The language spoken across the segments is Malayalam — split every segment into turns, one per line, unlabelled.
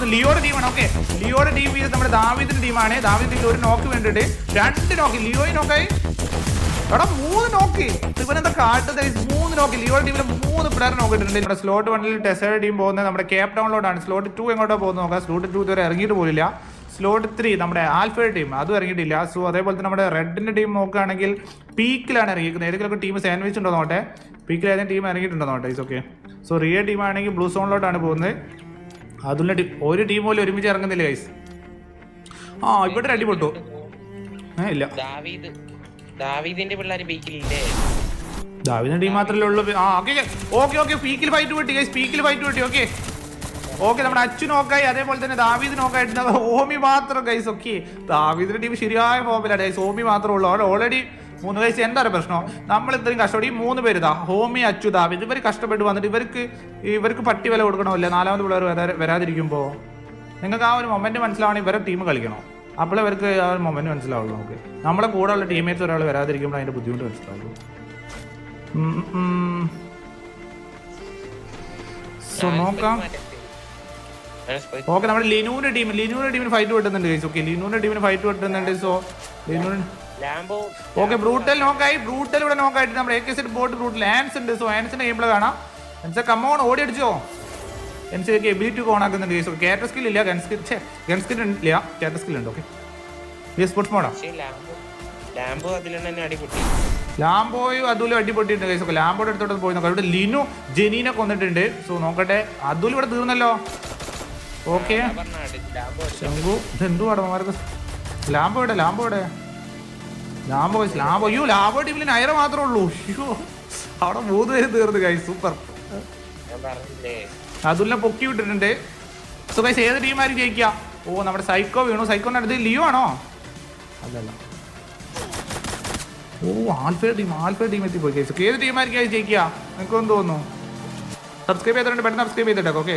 പോകുന്നത് ലിയോയുടെ ടീമാണ് ഓക്കെ ലിയോയുടെ ടീം ഇത് നമ്മുടെ ദാവിദിന്റെ ടീമാണ് ദാവിദിന്റെ ഒരു നോക്ക് വേണ്ടിയിട്ട് രണ്ട് നോക്ക് ലിയോയി നോക്കായി എടാ മൂന്ന് നോക്ക് ഇവനെന്താ കാട്ടുന്നത്? മൂന്ന് നോക്ക് ലിയോയുടെ ടീമിലെ മൂന്ന് പ്ലെയർ നോക്കിയിട്ടുണ്ട് നമ്മുടെ സ്ലോട്ട് വണ്ണിൽ ടെസ്റ്റ് ടീം പോകുന്നത് നമ്മുടെ കേപ്പ് ടൗണിലോട്ടാണ് സ്ലോട്ട് ടു എങ്ങോട്ടോ പോകുന്നത് നോക്കാം. സ്ലോട്ട് ടു ഇതുവരെ ഇറങ്ങിയിട്ട് പോലില്ല. സ്ലോട്ട് ത്രീ നമ്മുടെ ആൽഫയുടെ ടീം അതും ഇറങ്ങിയിട്ടില്ല. സോ അതേപോലെ തന്നെ നമ്മുടെ റെഡിന്റെ ടീം നോക്കുകയാണെങ്കിൽ പീക്കിലാണ് ഇറങ്ങിയിരിക്കുന്നത്. ഏതെങ്കിലും ടീം സാൻഡ്വിച്ച് ഉണ്ടോ നോട്ടെ പീക്കിൽ ടീം ഇറങ്ങിയിട്ടുണ്ടോ നോട്ടെ ഇസ് ഓക്കെ സോ റിയ ടീം ആണെങ്കിൽ ബ്ലൂ സോണിലോട്ടാണ് പോകുന്നത്. അതുള്ള ടീം ഒരു ടീം പോലും ഒരുമിച്ച് ഇറങ്ങുന്നില്ല ഗൈസ് ആ ഇവിടെ ഒരു അടിപൊട്ടു. ഏ ഇല്ല.
ദാവീദ് ദാവീദിന്റെ ബീക്കിലില്ലേ
ദാവിദിന്റെ ടീം മാത്രമല്ലേ ഉള്ളൂ. ആ ഓക്കെ ഓക്കെ ഓക്കെ പീക്കിൽ ഫൈറ്റ് കിട്ടി ഗൈസ് പീക്കിൽ ഫൈറ്റ് കിട്ടി ഓക്കെ ഓക്കെ നമ്മുടെ അച്ഛൻ നോക്കായി അതേപോലെ തന്നെ ദാവീദ് നോക്കായിട്ട് ഓമി മാത്രം ഗൈസ് ഓക്കെ ദാവീദിന്റെ ടീം ശരിയായ ഫോമിലാണ് ഗൈസ് ഓമി മാത്രമേ ഉള്ളൂ. അവിടെ ഓൾറെഡി മൂന്ന് വയസ്സ് എന്താ ഒരു പ്രശ്നം? നമ്മൾ ഇത്രയും കഷ്ടപ്പെട്ട് ഈ മൂന്ന് പേര് ഇതാ ഹോമി ദാവീദ് ഇവർ കഷ്ടപ്പെട്ട് വന്നിട്ട് ഇവർക്ക് ഇവർക്ക് പട്ടി വില കൊടുക്കണമല്ലേ നാലാമത് പിള്ളേർ വരാ വരാതിരിക്കുമ്പോൾ നിങ്ങൾക്ക് ആ ഒരു മൊമെന്റ് മനസ്സിലാവണം ഇവരെ ടീം കളിക്കണം? അപ്പോൾ ഇവർക്ക് ആ ഒരു മൊമെന്റ് മനസ്സിലാവുള്ളൂ നമുക്ക്. നമ്മളെ കൂടെ ഉള്ള ടീമേറ്റ്സ് ഒരാൾ വരാതിരിക്കുമ്പോൾ അതിന്റെ ബുദ്ധിമുട്ട് മനസ്സിലാവുള്ളൂ. സോ നോക്കാം. ഓക്കെ നമ്മുടെ ലിനുവിന്റെ ടീം ലിനുവിന്റെ ടീമിന് ഫൈറ്റ് കിട്ടുന്നുണ്ട് ഓക്കെ ലിനുവിന്റെ ടീമിന് ഫൈറ്റ് കിട്ടുന്നുണ്ട് സോ ലിനുവിന്
ലാംബോ
ഓക്കെ ബ്രൂട്ടൽ നോക്കായി ബ്രൂട്ടൽ ഇവിടെ നോക്കായിട്ട് നമ്മുടെ A K set bot brutal Ans ഉണ്ട്. സോ ആൻസിന്റെ ഗെയിം കാണാം. എൻസ് കമ്മോൺ ഓടി അടിച്ചോ? എൻസിക്ക് എബിലിറ്റി ഓൺ ആക്കുന്നുണ്ട്. ഗൈസ് ക്യാരക്ടർ സ്കിൽ ഇല്ല. ഗൺ സ്കിൽ ഗൺ സ്കിൽ ഇല്ല. ക്യാരക്ടർ സ്കിൽ ഉണ്ട്. ഓക്കെ സ്പോർട്സ് മോഡാ ലാംബോയും അതുലും അടിപൊട്ടിയിട്ടുണ്ട് ഗൈസ് ഓക്കെ ലാംബോയുടെ അടുത്തോട്ട് പോയി നോക്കാം. ഇവിടെ ലിനു ജെനീനെ കൊന്നിട്ടുണ്ട്. സോ നോക്കട്ടെ. അതുൽ ഇവിടെ തീർന്നല്ലോ. ഓക്കെ ശംഖു ഇത് എന്തുവാടാ മാർക്ക് ലാംബോയുടെ എവിടെ? ലാംബോ ലാംബോ അയ്യോ ലാംബോ ടീമിൽ നയറ മാത്രമേ ഉള്ളൂ. അയ്യോ അവിടെ മൂന്ന് പേര് തീർന്നു കൈ സൂപ്പർ അതുല്ല പൊക്കി വിട്ടിട്ടുണ്ട്. സോ ഗൈസ് ഏത് ടീമാരും ജയിക്കുക ഓ നമ്മുടെ സൈക്കോ വീണു. സൈക്കോന്റെ അടുത്ത് ലിയോ ആണോ? അല്ലല്ല ഓ ആൽഫ ടീം ആൽഫ ടീം എത്തി പോയി ഗൈസ് ഏത് ടീമായിരിക്കും ജയിക്കുക നിനക്കൊന്നും തോന്നുന്നു? സബ്സ്ക്രൈബ് ചെയ്തിട്ടുണ്ട് പെട്ടെന്ന് സബ്സ്ക്രൈബ് ചെയ്തിട്ടോ ഓക്കെ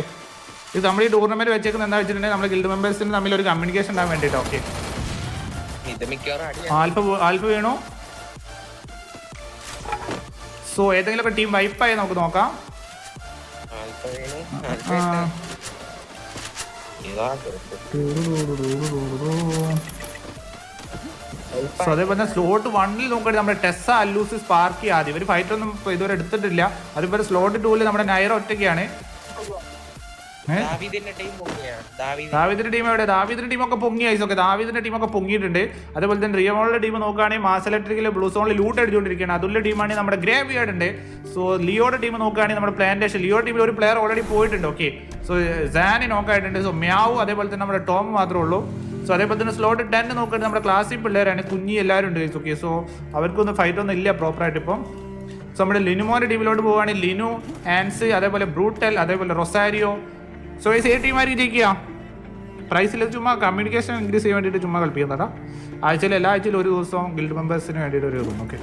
ഇത് നമ്മൾ ഈ ടൂർണമെന്റ് വെച്ചേക്കുന്നത് എന്താ വെച്ചിട്ടുണ്ടെങ്കിൽ നമ്മുടെ ഗിൽഡ് മെമ്പേഴ്സിന് തമ്മിൽ ഒരു കമ്മ്യൂണിക്കേഷൻ ഉണ്ടാകാൻ വേണ്ടിയിട്ടോ ഓക്കെ
ഇത് മിക്കവാറും
ആൽഫ ആൽഫ വീണു? സോ ഏതെങ്കിലും ഒക്കെ ടീം വൈപ്പായി നമുക്ക് നോക്കാം. സോ അതേപോലെ തന്നെ സ്ലോട്ട് വണ്ണിൽ നോക്കുകയാണെങ്കിൽ നമ്മുടെ ടെസ്സ അല്ലൂസ് സ്പാർക്ക് ആദ്യം ഇവർ ഫൈറ്റ് ഒന്നും ഇതുവരെ എടുത്തിട്ടില്ല. അതുപോലെ സ്ലോട്ട് ടൂവിൽ നമ്മുടെ നയർ ഒറ്റയ്ക്കാണ്?
ദാവീദിന്റെ ടീം എവിടെ ദാവീദ്
ദാവിദിന്റെ ടീമൊക്കെ പൊങ്ങി ഐസൊക്കെ ദാവിദിന്റെ ടീമൊക്കെ പൊങ്ങിയിട്ടുണ്ട്. അതുപോലെ തന്നെ റിയമോളുടെ ടീം നോക്കുകയാണെങ്കിൽ മാസ് ഇലക്ട്രിക്കിലെ ബ്ലൂ സോണിൽ ലൂട്ട് അടിച്ചുകൊണ്ടിരിക്കുകയാണ് അതുള്ള ടീമാണെങ്കിൽ നമ്മുടെ ഗ്രേവ് യാർഡ് ഉണ്ട്. സോ ലിയോയുടെ ടീം നോക്കുകയാണെങ്കിൽ നമ്മുടെ പ്ലാന്റേഷൻ ലിയോ ടീമിൽ ഒരു പ്ലെയർ ഓൾറെഡി പോയിട്ടുണ്ട്. ഓക്കെ സോ സാനി നോക്കായിട്ടുണ്ട് സോ മ്യാവ് അതേപോലെ തന്നെ നമ്മുടെ ടോം മാത്രമേ ഉള്ളൂ. സോ അതേപോലെ തന്നെ സ്ലോട്ട് ടെൻ നോക്കുകയാണെങ്കിൽ നമ്മുടെ ക്ലാസ്സിൽ പിള്ളേരാണ്. കുഞ്ഞി എല്ലാവരും ഉണ്ട് ഓക്കെ സോ അവർക്കൊന്നും ഫൈറ്റ് ഒന്നും ഇല്ല പ്രോപ്പറായിട്ട് ഇപ്പം. സോ നമ്മുടെ ലിനുമോന്റെ ടീമിലോട്ട് പോവുകയാണെങ്കിൽ ലിനു ആൻസ് അതേപോലെ ബ്രൂട്ടൽ അതേപോലെ റൊസാരിയോ സോ ഈ ടീം ആയിരിക്കും ജയിക്കുക പ്രൈസിൽ ചുമ്മാ കമ്മ്യൂണിക്കേഷൻ ഇൻക്രീസ് ചെയ്യാൻ വേണ്ടിയിട്ട് ചുമ്മാ കളിപ്പിക്കുന്നതാ. ആഴ്ചയിൽ എല്ലാ ആഴ്ചയിലും ഒരു ദിവസവും ഗിൽഡ് മെമ്പേഴ്സിന് വേണ്ടിയിട്ട് ഒരു ദിവസം ഓക്കെ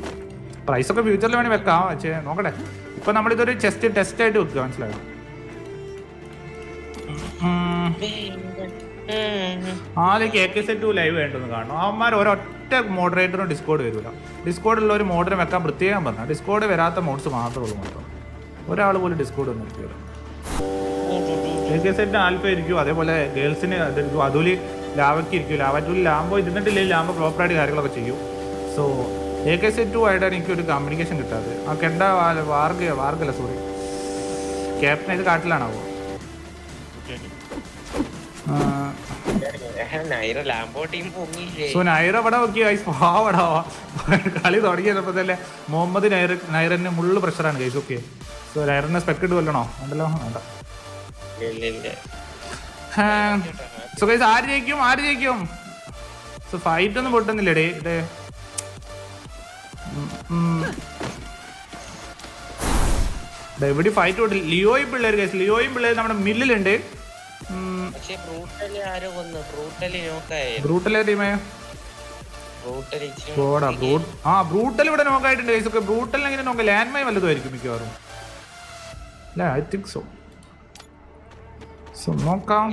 പ്രൈസൊക്കെ ഫ്യൂച്ചറിൽ വേണമെങ്കിൽ വെക്കാം പക്ഷേ നോക്കട്ടെ. ഇപ്പം നമ്മളിതൊരു ചെസ്റ്റ് ടെസ്റ്റ് ആയിട്ട് വെക്കുക മനസ്സിലായോ. ആദ്യം കെ കെ സെറ്റ് ലൈവ് വേണ്ടെന്ന് കാണണം. അവന്മാർ ഒരൊറ്റ മോഡറേറ്ററും ഡിസ്കോഡ് വരില്ല ഡിസ്കോഡിലുള്ള ഒരു മോഡറെ വെക്കാൻ പ്രത്യേകം പറഞ്ഞാൽ ഡിസ്കോഡ് വരാത്ത മോഡ്സ് മാത്രമേ ഉള്ളൂ മാത്രം ഒരാൾ പോലും ഡിസ്കോഡ് ഒന്നും എടുക്കില്ല. കെ കെ സെറ്റ് ആൽഫ ഇരിക്കും അതേപോലെ ഗേൾസിന് അതായിരിക്കും അതുപോലെ ലാവയ്ക്ക് ഇരിക്കും ലാവറ്റൂലി ലാംബോ ഇരുന്നിട്ടില്ലെങ്കിൽ ലാംബോ പ്രോപ്പറായിട്ട് കാര്യങ്ങളൊക്കെ ചെയ്യും. സോ എ കെ സെറ്റ് ആയിട്ടാണ് എനിക്ക് ഒരു കമ്മ്യൂണിക്കേഷൻ കിട്ടാതെ ആ കെണ്ട വാർഗ വാർഗല്ല സോറി ക്യാപ്റ്റൻ ഇത് കാട്ടിലാണാവോ?
ടീം
സോ നൈറ ഇവിടെ നോക്കി ഗൈസ് പാവടാ കളി തുടങ്ങിയപ്പോൾ തന്നെ മുഹമ്മദ് നൈറ നൈറന് മുള്ളു പ്രഷറാണ് ഗൈസ് ഓക്കെ സോ നൈറനെ സ്പെക്ട് വല്ലണോ ഉണ്ടല്ലോ വേണ്ട. സോ ഗൈസ് ആര് ജയിക്കും? ആര് ജയിക്കും? സോ ഫൈറ്റ് ഒന്നും പൊട്ടുന്നില്ലടേ. ഇടേ എവിടെ ഫൈറ്റ് പൊട്ടില്ല. ലിയോയും പിള്ളേർ ഗൈസ് ലിയോയും പിള്ളേർ നമ്മുടെ മില്ലിലുണ്ട്.
ബ്രൂട്ടലി
ടീമേ? ബ്രൂട്ട് ആ ബ്രൂട്ടൽ ഇവിടെ നോക്കായിട്ടുണ്ട് ഗൈസ് ഒക്കെ നോക്കാം ലാൻഡ് മൈൻ വല്ലതുമായിരിക്കും മിക്കവാറും. അല്ല ഐ തിങ്ക് സോ നോക്കാം.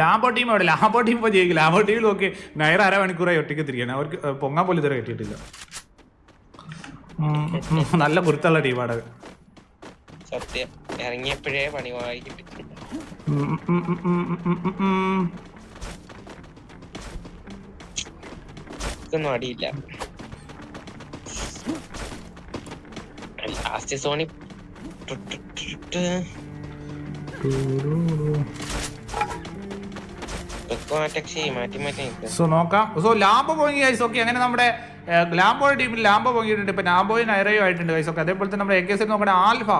ലാബോ ടീം അവിടെ ലാബോ ടീം ഇപ്പോൾ ജയിക്കും. ലാബോ ടീമിൽ നോക്കി. നയർ അര മണിക്കൂറായി ഒറ്റയ്ക്ക് തിരിക്കണം അവർക്ക് പൊങ്ങാൻ പോലും ഇതുവരെ കിട്ടിയിട്ടില്ല. നല്ല കുരുത്തുള്ള ടീമാണ്
സത്യം. ഇറങ്ങിയപ്പോഴേ പണി വാങ്ങി. ഇതൊന്നും അടിയില്ല. ലാസ്റ്റ് സോണി.
സോ നോക്കാം. സോ ലാംബോ പോയി ഗൈസ് ഓക്കെ അങ്ങനെ നമ്മുടെ ലാംബോ ടീമിൽ ലാംബോ പോയിട്ടുണ്ട്. ഇപ്പൊ ലാംബോയും നൈറയും ആയിട്ടുണ്ട് ഗൈസ് ഓക്കെ അതേപോലെ തന്നെ നമ്മുടെ എ കെ സി നോക്കണേ ആൽഫ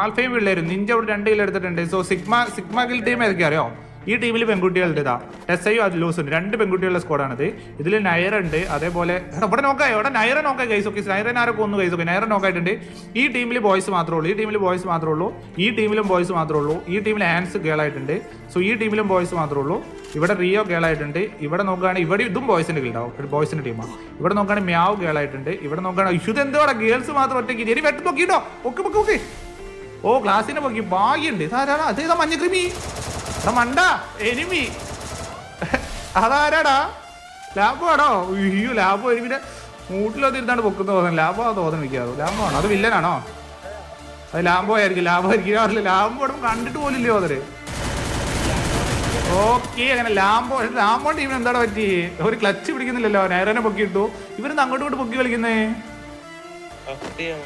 ആൽഫയും പിള്ളേരും. നിഞ്ച അവിടെ രണ്ട് കിലോ എടുത്തിട്ടുണ്ട്. So Sigma Sigma guild team ഏതൊക്കെ അറിയോ? ഈ ടീമിൽ പെൺകുട്ടികളുടെ ഇതാ. ടെസയും അത് ലൂസ് ഉണ്ട്. രണ്ട് പെൺകുട്ടികളുടെ സ്കോഡാണിത് ഇതിൽ നയർ ഉണ്ട്. അതേപോലെ ഇവിടെ നോക്കായോ? ഇവിടെ നയറ നോക്കാം ഗൈസ് ഓക്കെ നയറൻ ആരൊക്കെ ഒന്ന് ഗൈസ് ഓക്കെ നയറ നോക്കായിട്ടുണ്ട്. ഈ ടീമിൽ ബോയ്സ് മാത്രമേ ഉള്ളൂ. ഈ ടീമിൽ ബോയ്സ് മാത്രമേ ഉള്ളൂ. ഈ ടീമിലും ബോയ്സ് മാത്രമേ ഉള്ളൂ. ഈ ടീമിൽ ആൻസ് ഗേൾ ആയിട്ടുണ്ട്. സോ ഈ ടീമിലും ബോയ്സ് മാത്രമേ ഉള്ളൂ. ഇവിടെ റിയോ ഗേൾ ആയിട്ടുണ്ട്. ഇവിടെ നോക്കുകയാണെങ്കിൽ ഇവിടെ ഇതും ബോയ്സിന്റെ ഗിൽഡാവും ബോയ്സിന്റെ ടീമാണ് ഇവിടെ നോക്കുകയാണെങ്കിൽ മ്യാവ് ഗേൾ ആയിട്ടുണ്ട്. ഇവിടെ നോക്കുകയാണെങ്കിൽ ഇത് എന്തോടാ ഗേൾസ് മാത്രം ഒറ്റയ്ക്ക് ഇനി വെട്ടുപോക്കിട്ടോ ഓക്കെ ഓക്കെ ഓ ക്ലാസ്സിനെ പോക്കി. ഭാഗ്യമുണ്ട്. സാധാരണ അതേതാ മഞ്ഞക്രിമി മണ്ട. എനിമി. അതാരാടാ? ലാബോ ആണോ അയ്യോ ലാബോ എനിമിന്റെ മൂട്ടിലൊന്നും ഇരുന്നാണ് പൊക്കുന്ന തോന്നുന്നു ലാബോ ആ തോന്നുന്നു മിക്കാറോ ലാബോ ആണോ അത് വില്ലനാണോ? അത് ലാംബോ ആയിരിക്കും ലാംബോ ആയിരിക്കും അറിയില്ല. ലാംബോ ഇവിടെ കണ്ടിട്ട് പോലില്ലയോ അതിൽ? ഓക്കെ അങ്ങനെ ലാംബോ ലാംബോ ടീമിന് എന്താണ് പറ്റി? ഒരു ക്ലച്ച് പിടിക്കുന്നില്ലല്ലോ. നേരനെ പൊക്കിയിട്ടു. ഇവരെന്ന് അങ്ങോട്ട് ഇങ്ങോട്ട് പൊക്കി കളിക്കുന്നേ?
സത്യം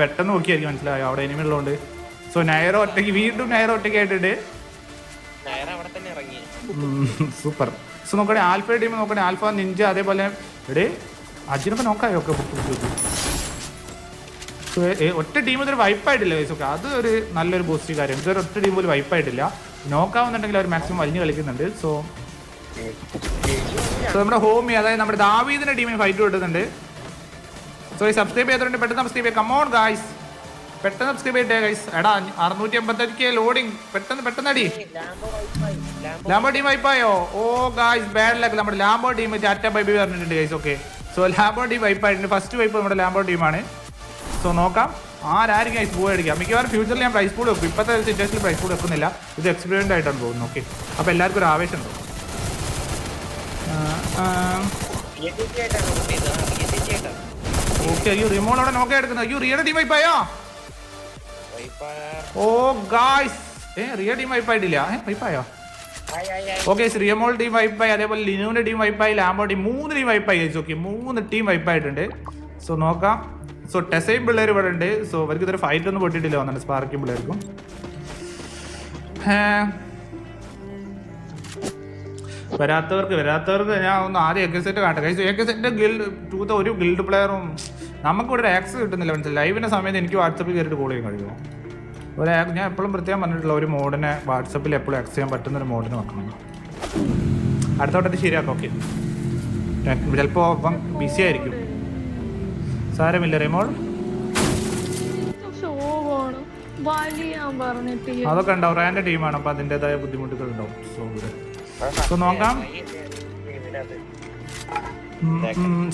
പെട്ടെന്ന് നോക്കിയായിരിക്കും മനസ്സിലായോ? അവിടെ എനിമി ഉള്ളതുകൊണ്ട് സോ നയറോ ഒറ്റയ്ക്ക് വീണ്ടും നയറോ ഒറ്റയ്ക്ക് സൂപ്പർ. സോ നോക്കണേ ആൽഫ ടീം നോക്കണേ ആൽഫ നിഞ്ച അതേപോലെ എടേ അജിനൊക്കെ നോക്കായോ ഒക്കെ ഒറ്റ ടീം ഇതൊരു വൈപ്പായിട്ടില്ല ഓക്കെ അത് ഒരു നല്ലൊരു പോസിറ്റീവ് കാര്യം. ഇതൊരു ഒറ്റ ടീം പോലും വൈപ്പായിട്ടില്ല നോക്കാവുന്നുണ്ടെങ്കിൽ അവർ മാക്സിമം വലിഞ്ഞ് കളിക്കുന്നുണ്ട്. സോ സോ നമ്മുടെ ഹോമി അതായത് നമ്മുടെ ദാവീദിന്റെ ടീമിൽ ഫൈറ്റ് കിട്ടുന്നുണ്ട് സോ ഈ സബ്സ്ക്രൈബ് ചെയ്തിട്ടുണ്ട് പെട്ടെന്ന് സബ്സ്ക്രൈബ് ചെയ്യാം. കമോൺ ഗായ്സ് പെട്ടെന്ന് സബ്സ്ക്രൈബ് ചെയ്തേ ഗൈസ് എടാ അറുന്നൂറ്റി എൺപത്തഞ്ച് ലോഡിങ് പെട്ടെന്ന് പെട്ടെന്ന് അടി
ലാംബോ
ടീം വൈപ്പായോ ഓ? ഗൈസ് ബാഡ് ലക്ക് നമ്മുടെ Lambo team tata bye bye പറഞ്ഞിട്ടുണ്ട് guys okay so Lambo team വൈപ്പായിട്ടുണ്ട് first wipe നമ്മുടെ ലാംബോ ടീമാണ് സോ നോക്കാം. ആരായിരിക്കും ഗൈസ് പോയി അടിക്കാം മിക്കവാറും ഫ്യൂച്ചറിൽ ഞാൻ പ്രൈസ് കൂടെ വെക്കും. ഇപ്പോഴത്തെ സിറ്റുവേഷനിൽ പ്രൈസ് കൂടെ വെക്കുന്നില്ല. ഇത് എക്സ്പീരിയൻഡ് ആയിട്ടാണ് പോകുന്നത് ഓക്കെ അപ്പോൾ എല്ലാവർക്കും ഒരു ആവേശം ഉണ്ട്. ഓക്കെ അയ്യോ റിമോൾ അവിടെ നോക്കാൻ എടുക്കുന്നത് അയ്യോ റിയുടെ ടീം വൈപ്പായോ ഓ ഗായ്സ് ഏ റിയ ടീം വൈപ്പായിട്ടില്ല ഏ വൈപ്പായോ ഓക്കെ ശ്രീയമോൾ ടീം വൈപ്പായി അതേപോലെ ലിനുവിന്റെ ടീം വൈപ്പായി ലാംബോ ടീം മൂന്ന് ടീം വൈപ്പായി കഴിച്ചു ഓക്കെ മൂന്ന് ടീം വൈപ്പായിട്ടുണ്ട് സോ നോക്കാം. സോ ടെസയും പിള്ളേർ ഇവിടെ ഉണ്ട്. സോ അവർക്ക് ഇതൊരു ഫൈറ്റ് ഒന്നും പൊട്ടിയിട്ടില്ല വന്നിട്ട് സ്പാർക്കും പിള്ളേർക്കും. വരാത്തവർക്ക് വരാത്തവർക്ക് ഞാൻ ഒന്ന് ആദ്യം എ കെ സെറ്റ് കഴിച്ചു എ കെ സെറ്റ് ഗിൽഡ് ടൂത്ത ഒരു ഗിൽഡ് പ്ലെയറും നമുക്കിവിടെ ആക്സസ് കിട്ടുന്നില്ല മനസ്സിലായി? ലൈവിന്റെ സമയത്ത് എനിക്ക് വാട്സപ്പിൽ കയറിയിട്ട് കോൾ ചെയ്യാൻ കഴിയുമോ? ഒരു ഞാൻ എപ്പോഴും പ്രത്യേകം പറഞ്ഞിട്ടുള്ള ഒരു മോഡിനെ വാട്സപ്പിൽ എപ്പോഴും എക്സ് ചെയ്യാൻ പറ്റുന്ന ഒരു മോഡിന് വെക്കണം. അടുത്തോട്ടത് ശരിയാക്കാം ഓക്കെ ചിലപ്പോൾ അപ്പം ബിസി ആയിരിക്കും. സാരമില്ല റിമോൾ അതൊക്കെ ഉണ്ടാവും റാന്റെ ടീമാണ് അപ്പൊ അതിന്റെതായ ബുദ്ധിമുട്ടുകൾ ഉണ്ടാവും സോ ഇവിടെ. സോ നോക്കാം.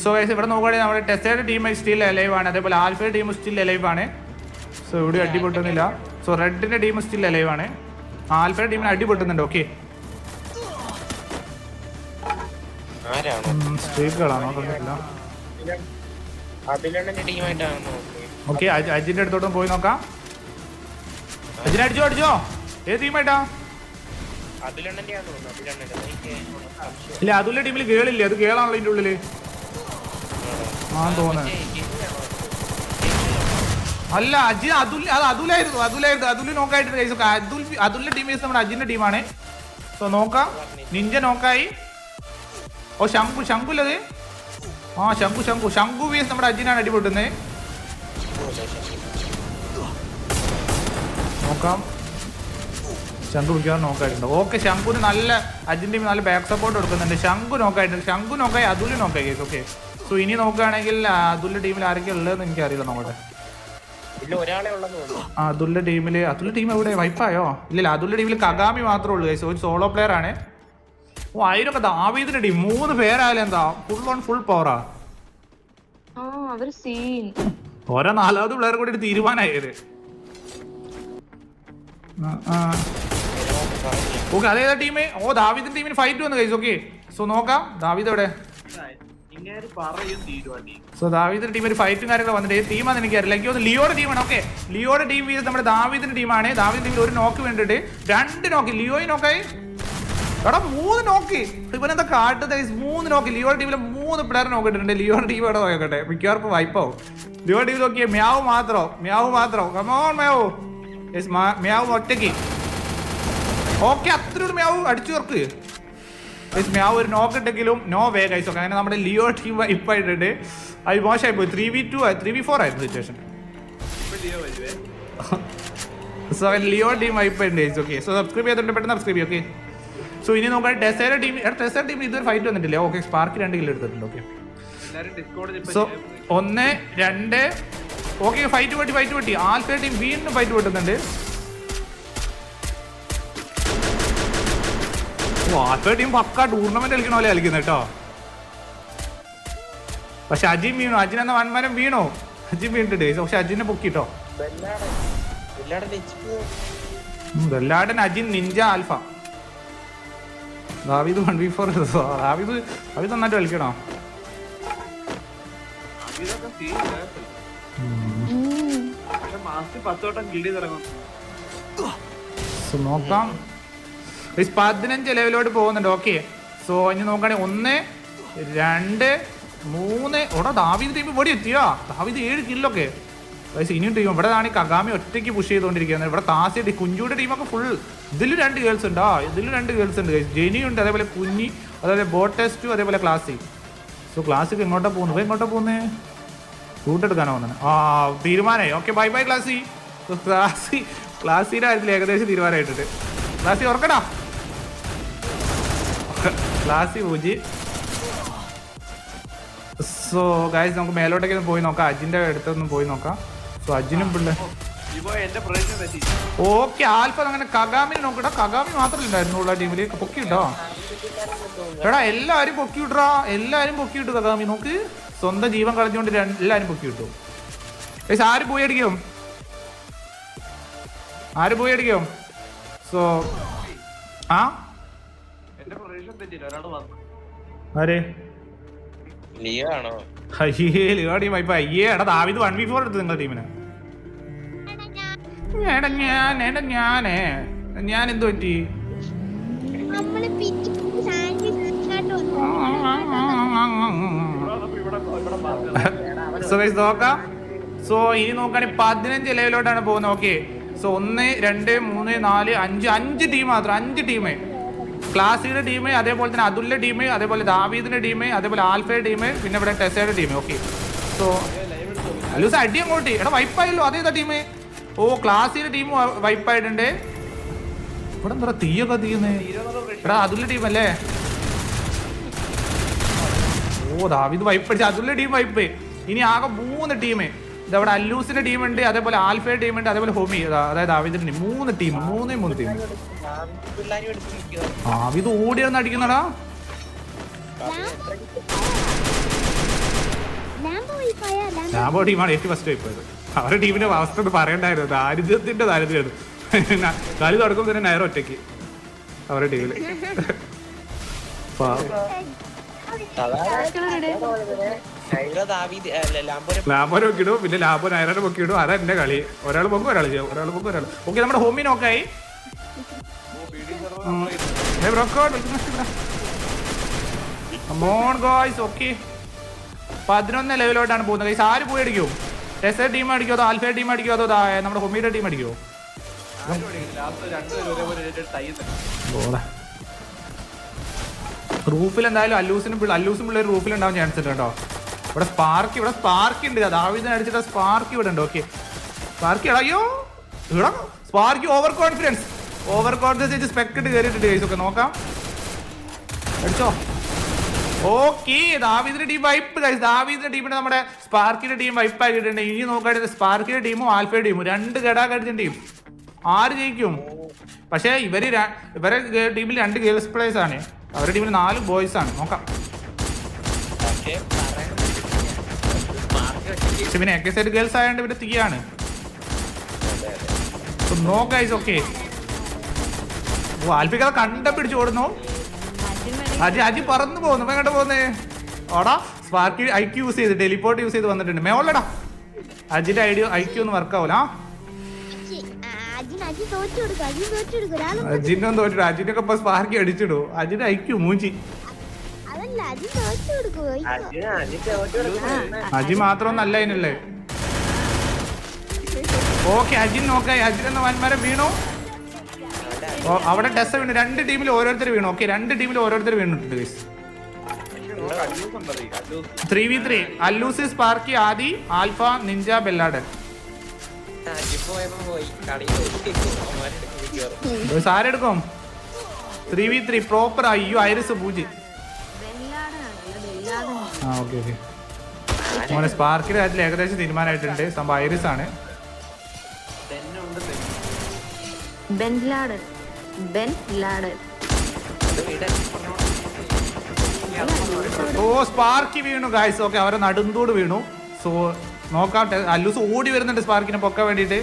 സോ ഗൈസ് ഇവിടെ നോക്കുകയാണെങ്കിൽ നമ്മുടെ ടെസ്റ്റയുടെ ടീം സ്റ്റിൽ അലൈവ് ആണ് അതേപോലെ ആൽഫയുടെ ടീം സ്റ്റിൽ അലൈവ് ആണ്. സോ ഇവിടെ അടിപൊട്ടുന്നില്ല സോ റെഡിന്റെ ടീം സ്റ്റിൽ അലൈവ് ആണ്. ആൽഫയുടെ ടീമിന് അടിപൊട്ടുന്നുണ്ട് ഓക്കെ ഓക്കെ അജിന്റെ അടുത്തോട്ടും പോയി നോക്കാം. അജിനെ അടിച്ചോ അടിച്ചോ. ഏത് ടീമായിട്ടാ ഇല്ല അതുള്ള ടീമിൽ കേളില്ലേ? അത് കേളാണല്ലോ ഇതിന്റെ ഉള്ളിൽ. ആ തോന്നുന്നു? അല്ല അജി അതുൽ അത് അതുലായിരുന്നു അതുലായിരുന്നു അതുൽ നോക്കായിട്ട് അതുൽ അതുലിന്റെ ടീം നമ്മുടെ അജിന്റെ ടീമാണ് സോ നോക്കാം. നിഞ്ച നോക്കായി. ഓ ശംഖു അല്ലേ ആ ശംഖു ശംഖു. ശംഖു വീസ് നമ്മുടെ അജിനാണ് അടിപൊട്ടുന്നത്. നോക്കാം. ശംഖു പിടിക്കാൻ നോക്കായിട്ടുണ്ട്. ഓക്കെ ശംഖുന് നല്ല അജിന്റെ ടീം നല്ല ബാക്ക് സപ്പോർട്ട് കൊടുക്കുന്നുണ്ട്. ശംഖു നോക്കായിട്ടുണ്ട്. ശംഖു നോക്കായി അതുൽ നോക്കായി ഓക്കെ സോ ഇനി നോക്കുകയാണെങ്കിൽ അതുലിന്റെ ടീമിൽ ആരൊക്കെയാണ് ഉള്ളതെന്ന് എനിക്കറിയില്ല നോക്കട്ടെ
ഇല്ല ഒരാളെ ഉള്ളെന്ന് തോന്നുന്നു.
ആ അതുലിന്റെ ടീമിൽ അതുലിന്റെ ടീം എവിടെ? വൈപ്പായോ? ഇല്ല അതുലിന്റെ ടീമിൽ കഗാമി മാത്രമേ ഉള്ളൂ. ഒരു സോളോ പ്ലെയർ ആണ്. ഓ അതിനൊക്കെ ദാവീദിന്റെ ടീം. മൂന്ന് പേരായാലും എന്താ ഫുൾ ഓൺ ഫുൾ പവറാ
ആ. അവർ സീൻ
ഓരോ നാലാമത് പ്ലെയർ കൂടി ഒരു തീരുമാനമായത്. ഓക്കെ അതേതാ ടീം ഓ ദാവീദിന്റെ ടീമിന് ഫൈറ്റ് വന്നു കഴിച്ചു ഓക്കെ. സോ നോക്കാം. ദാവീദ് എവിടെ? സോ ദാവീദിന്റെ ടീം ഒരു ഫൈറ്റും കാര്യങ്ങളും വന്നിട്ട് ടീമാണെന്ന് എനിക്കറിയില്ല. എനിക്ക് തോന്നുന്നു ലിയോയുടെ ടീമാണ് ഓക്കെ ലിയോയുടെ ടീം വീസ് നമ്മുടെ ദാവീദിന്റെ ടീമാണ് ദാവീദിന്റെ ടീമിൽ ഒരു നോക്ക് വേണ്ടിട്ട് രണ്ട് നോക്ക് ലിയോയി നോക്കായി എടാ മൂന്ന് നോക്ക് ഇവനെന്താ കാട്ടുന്ന മൂന്ന് നോക്ക് ലിയോയുടെ ടീമിലെ മൂന്ന് പ്ലെയർ നോക്കിയിട്ടുണ്ട് ലിയോയുടെ ടീം ഇവിടെ നോക്കട്ടെ? വൈപ്പ് വൈപ്പാവും ലിയോയുടെ ടീം നോക്കിയേ മ്യാവ് മാത്രം. മ്യാവ് മാത്രം. കമോൺ മ്യാവ്. മ്യാവ് ഒറ്റയ്ക്ക്. ഓക്കെ അത്ര ഒരു മ്യാവ്. അടിച്ചു ചേർക്ക് മ്യാവ് ഒരു നോക്ക് ഇട്ടെങ്കിലും നോ വേ ഗൈസ് ഒക്കെ അങ്ങനെ നമ്മുടെ ലിയോ ടീം വൈപ്പായിട്ടുണ്ട് അത് മോശമായി പോയി. Three v two three v four ആയിരുന്നു സിറ്റുവേഷൻ സോ ലിയോ ടീം വൈപ്പായിട്ടുണ്ട് ഗൈസ് ഓക്കെ സോ സബ്സ്ക്രൈബ് ചെയ്തിട്ടുണ്ട് പെട്ടെന്ന് സബ്സ്ക്രൈബ് ചെയ്യും ഓക്കെ സോ ഇനി നോക്കാൻ ടെസേര ടീം ടെസേര ടീം ഇതൊരു ഫൈറ്റ് വന്നിട്ടില്ല. ഓക്കെ സ്പാർക്ക് രണ്ട് കിലോ എടുത്തിട്ടുണ്ട് ഓക്കെ സോ. ഒന്ന് രണ്ട് ഓക്കെ ഫൈറ്റ് പൊട്ടി ഫൈറ്റ് പൊട്ടി. ആൽഫ ടീം വീണ്ടും ഫൈറ്റ് പെട്ടുന്നുണ്ട്. ഓ ആൽഫ ടീം പക്ക ടൂർണമെന്റ് കളിക്കണ പോലെ കളിക്കുന്നത് കേട്ടോ. പക്ഷെ അജിൻ വീണു. അജിൻ എന്ന വൻമരം വീണു. അജിൻ വീണിട്ടുണ്ട് പക്ഷെ അജിനെ പൊക്കിട്ടോ. ബെല്ലാടൻ Ajin Ninja Alpha. David one v four David David നന്നായിട്ട് കളിക്കണോ? നോക്കാം. പതിനഞ്ച് ലെവലോട്ട് പോകുന്നുണ്ട്. ഓക്കെ സോ ഇനി നോക്കുകയാണെങ്കിൽ ഒന്ന് രണ്ട് മൂന്ന്. ഓടാ ദാവിദ് ടീം ഇവിടെ എത്തിയോ? ദാവിദ് ഏഴ് കില്ലൊക്കെ ഗയ്സ്, ഇനിയും ടീം ഇവിടെ ആണ് കഗാമി ഒറ്റയ്ക്ക് പുഷ് ചെയ്തുകൊണ്ടിരിക്കുന്നത്. ഇവിടെ താസിയുടെ കുഞ്ചുയുടെ ടീമൊക്കെ ഫുൾ ഇതിൽ രണ്ട് ഗേൾസ് ഉണ്ട്? ആ ഇതിൽ രണ്ട് ഗേൾസ് ഉണ്ട് ഗയ്സ്. ജെനി ഉണ്ട് അതേപോലെ കുഞ്ഞി അതേപോലെ ബോട്ടസ്റ്റു അതേപോലെ ക്ലാസിക് സോ ക്ലാസിക് എങ്ങോട്ടാ പോകുന്നത്? ഇപ്പൊ എങ്ങോട്ടാ പോകുന്നത് ഷൂട്ട് എടുക്കാനോ വന്നത് ആ തീരുമാനമായി okay bye bye classy classy ക്ലാസിയുടെ കാര്യത്തിൽ ഏകദേശം തീരുമാനമായിട്ടുണ്ട്. ക്ലാസി ഓർക്കടാ ക്ലാസി പൂജി. സോ ഗായ്സ് നമുക്ക് മേലോട്ടേക്ക് ഒന്ന് പോയി നോക്കാം. അജിന്റെ അടുത്തൊന്ന് പോയി നോക്കാം. സോ അജിനും പിള്ളേ ഓക്കെ ആൽഫ അങ്ങനെ കഗാമിനെ നോക്കടാ കഗാമി മാത്രമല്ല ഉണ്ടായിരുന്നുള്ളൂ ടീമിൽ പൊക്കി കിട്ടോ എടാ എല്ലാരും പൊക്കി വിട്ടറാ എല്ലാരും പൊക്കി വിട്ടു കഗാമി. നോക്ക്. സ്വന്തം ജീവൻ കളഞ്ഞുകൊണ്ട് എല്ലാരും പൊക്കി വിട്ടു ഗയ്സ്, ആര് പോയി അടിക്കും? ആര് പോയി അടിക്കും? സോ ആ? ആര് അയ്യേ ലിയോ ഇപ്പൊ അയ്യേ എടാ ദാവിദ് വൺ വി ഫോർ എടുത്തു നിങ്ങളുടെ ടീമിന് എടാ ഞാൻ എടാ ഞാനേ ഞാൻ എന്ത് പറ്റി സോ ഗൈസ് നോക്കാം സോ ഇനി നോക്കുകയാണെങ്കിൽ പതിനഞ്ച് ലെവലോട്ടാണ് പോകുന്നത് ഓക്കെ സോ ഒന്ന് രണ്ട് മൂന്ന് നാല് അഞ്ച് അഞ്ച് ടീം മാത്രം അഞ്ച് ടീം ക്ലാസിയുടെ ടീം അതേപോലെ തന്നെ അതുലിന്റെ ടീം അതേപോലെ ദാവീദിന്റെ ടീം അതേപോലെ ആൽഫയുടെ ടീം പിന്നെ ഇവിടെ ടെസയുടെ ടീം ഓക്കെ സോ അല്ലൂസ് അടി അങ്ങോട്ട്. എടാ വൈപ്പായല്ലോ അതേതാ ടീം ഓ ക്ലാസിയുടെ ടീം വൈപ്പായിട്ടുണ്ട് ഇവിടെ എന്താ തീയൊക്കെ തീയുന്നേ എടാ അതുലിന്റെ ടീം അല്ലേ? ഓ ദാവീദ് വൈപ്പ് അടിച്ചു അതുലിന്റെ ടീം വൈപ്പ് ഇനി ആകെ മൂന്ന് ടീം ഇതവിടെ അല്ലൂസിന്റെ ടീം ഉണ്ട് അതേപോലെ ആൽഫയുടെ ടീം ഉണ്ട് അതേപോലെ ഹോമി അതായത് ആവിദിന്റെ മൂന്ന് ടീം മൂന്നേ മൂന്ന് ടീം.
ആവിദ്
ഓടി വന്ന് അടിക്കുന്നടാ.
ലാബോ
ടീമാണ് ഏറ്റവും ഫസ്റ്റ് പോയത് അവരുടെ ടീമിന്റെ അവസ്ഥ ഒന്ന് പറയണ്ടായിരുന്നു. ദാരിദ്ര്യത്തിന്റെ ദാരിദ്ര്യമാണ്. കളി തുടക്കം തന്നെ നയർ ഒറ്റയ്ക്ക് അവരുടെ
ടീമിൽ. ലാംബോനെ
പൊക്കിയിടും പിന്നെ ലാബോ നയറെ പൊക്കിയിടും അതാ എന്റെ കളി. ഒരാൾ പൊക്കും ഒരാൾ ചെയ്യും ഒരാൾ പൊക്കും ഒരാൾ ഓക്കെ നമ്മുടെ ഹോമി നോക്കായി. പതിനൊന്ന് ലെവലോട്ടാണ് പോകുന്നത്. ഗൈസ് ആര് പോയി അടിക്കോ? എസ് എ ടീം അടിക്കോ അതോ ആൽഫ ടീം അടിക്കോ അതോ നമ്മുടെ ഹോമിയുടെ ടീം അടിക്കോ? റൂഫിൽ എന്തായാലും അല്ലൂസിനും അല്ലൂസും പിള്ളേർ റൂഫിൽ ഉണ്ടാവും ചാൻസ് ഉണ്ട് കേട്ടോ. ഇവിടെ സ്പാർക്ക് ഇവിടെ സ്പാർക്ക് ഉണ്ട്. ദാവിദിനെ അടിച്ചിട്ട് സ്പാർക്ക് ഇവിടെ ഉണ്ട്. ഓക്കെ സ്പാർക്ക് അയ്യോ. ഇവിടെ Spark over confidence over confidence വെച്ച് സ്പെക്ട് കയറിയിട്ടുണ്ട് ഗൈസ് ഒക്കെ. നോക്കാം. അടിച്ചോ. ഓക്കേ ദാവിദിന്റെ ടീം വൈപ്പ് ദാവിദിന്റെ ടീമിന് നമ്മുടെ സ്പാർക്കിന്റെ ടീം വൈപ്പ് ആക്കിയിട്ടുണ്ട് ഇനി നോക്കുകയാണെങ്കിൽ സ്പാർക്കിന്റെ ടീമും ആൽഫയുടെ ടീമും രണ്ട് ഘടാഘടിച്ച ടീം ആര് ജയിക്കും? പക്ഷേ ഇവർ ഇവരെ ടീമിൽ രണ്ട് ഗേൾസ് പ്ലേയേഴ്സ് ആണ്. അവരുടെ ടീമിൽ നാല് ബോയ്സ് ആണ്. നോക്കാം.
പക്ഷേ
പിന്നെ എക്കെ സൈഡ് ഗേൾസ് ആയതുകൊണ്ട് ഇവിടെ തീയാണ് നോ ഗൈസ് ഓക്കെ ഓ ആൽഫിക്ക് കണ്ട പിടിച്ച് ഓടുന്നു. അജി അജി പറന്നു പോകുന്നു. എങ്ങോട്ട് പോകുന്നേ? ഓടാ. സ്പാർക്ക് ഐ ക്യൂ യൂസ് ചെയ്ത് ടെലിപ്പോർട്ട് യൂസ് ചെയ്ത് വന്നിട്ടുണ്ട്. മേളടാ. അജിന്റെ ഐഡിയ ഐ ക്യൂ ഒന്നും വർക്ക് ആവൂല. അജിന്റെ തോറ്റിടും അജിനൊക്കെ ഇപ്പൊ സ്പാർക്കി അടിച്ചിടൂ. അജിന് അയക്കു മൂഞ്ചി.
അതല്ല അജി
മാത്രം നല്ല
അതിനല്ലേ? മാത്രമൊന്നല്ല ഓക്കെ അജിൻ നോക്കായി അജിൻ എന്ന വന്മാരെ വീണു. ഓ, അവിടെ ടെസ്റ്റ് വീണു. രണ്ട് ടീമിൽ ഓരോരുത്തർ വീണു. ഓക്കെ രണ്ട് ടീമിൽ ഓരോരുത്തർ വീണിട്ടുണ്ട് ഗൈസ് ത്രീ വി ത്രീ. അല്ലൂസി സ്പാർക്കി ആദി ആൽഫ നിഞ്ച ബെല്ലാഡൻ ഗൈസ് ആരെടുക്കും ത്രീ വി ത്രീ പ്രോപ്പർ അയ്യോ ഐറിസ് പൂജി ആ ഓക്കെ ഓക്കെ മോനെ സ്പാർക്കിന്റെ കാര്യത്തിൽ ഏകദേശം തീരുമാനമായിട്ടുണ്ട്. സംഭവം ഐറിസ് ആണ്. ഓ സ്പാർക്കി വീണു ഗായ്സ് ഓക്കെ അവരെ നടുന്തൂട് വീണു. സോ നോക്കാം അല്ലൂസ് ഓടി വരുന്നുണ്ട് സ്പാർക്കിനെ പൊക്കാൻ വേണ്ടിയിട്ട്.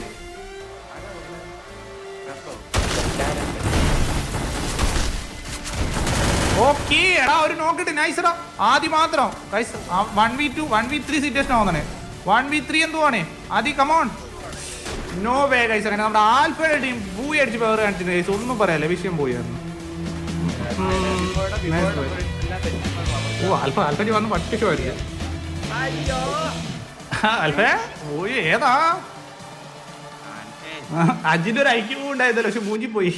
ഓക്കെ എടാ ഒരു നോക്കിട്ട്. നൈസ് എടാ. ആദ്യം മാത്രം. Guys one v two one v three situation ആവുന്നതാണ് വൺ വി ത്രീ എന്തുവാണ്? ആദ്യം കമോൺ നോ വേ ഗൈസ് അങ്ങനെ നമ്മുടെ ആൽഫയുടെ ടീം പൂയി അടിച്ച് പവർ കാണിച്ചിട്ട് ഗൈസ് ഒന്നും പറയാല്ലേ വിഷയം പോയി ആയിരുന്നു. Nice boy. ഓ ആൽഫ വന്ന് ആൽഫേ ഓയ് ഏതാ? അജിന്റെ ഒരു ഐക്യവും ഉണ്ടായതല്ലോ പക്ഷെ മൂഞ്ചി പോയി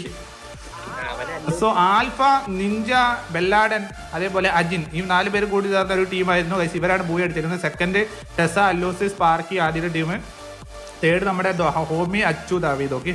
സോ ആൽഫ നിഞ്ച ബെല്ലാഡൻ അതേപോലെ അജിൻ ഈ നാല് പേര് കൂടി ചേർന്ന ഒരു ടീമായിരുന്നു. ഗൈസ് ഇവരാണ് ബൂയി അടിച്ചിരുന്നത് സെക്കൻഡ് ടെസ അല്ലോസിസ് പാർക്കി ആദ്യത്തെ ടീം. തേർഡ് നമ്മുടെ ഹോമി അച്ചു ദാവീദ് ഓക്കെ